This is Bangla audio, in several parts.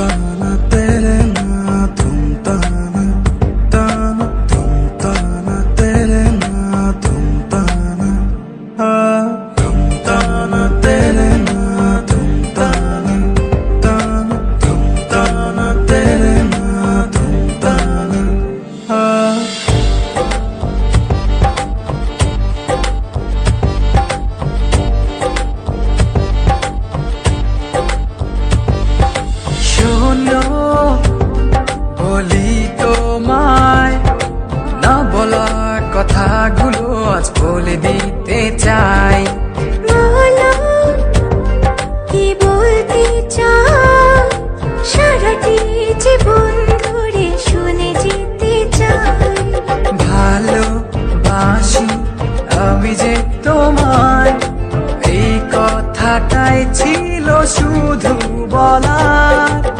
Estamos বলতে জীবন ধরে শুনে যেতে চাই। ভালো বাসি তোমার এই কথাটাই ছিল শুধু বলার।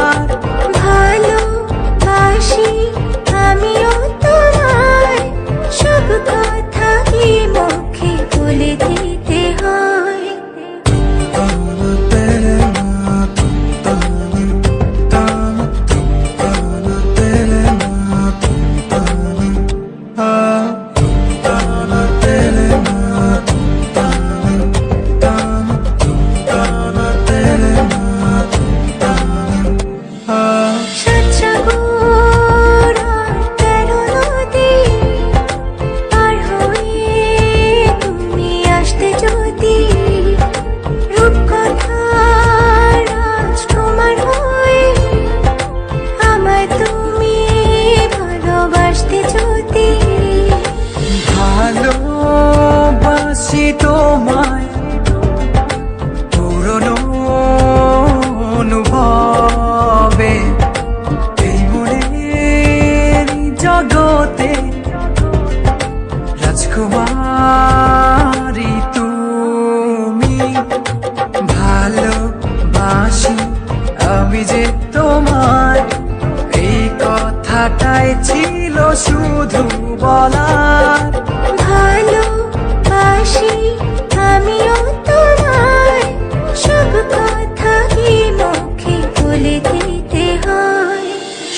ভালোবাসি আমি যে তোমায় এই কথাটাই ছিল শুধু বলার। ভালোবাসি আমিও তোমায় সব কথা কি মুখে বলে দিতে হয়?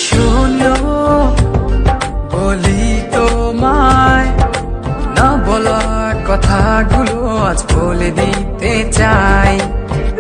শোনো বলি তোমায় না বলা কথাগুলো আজ বলে দিতে চাই।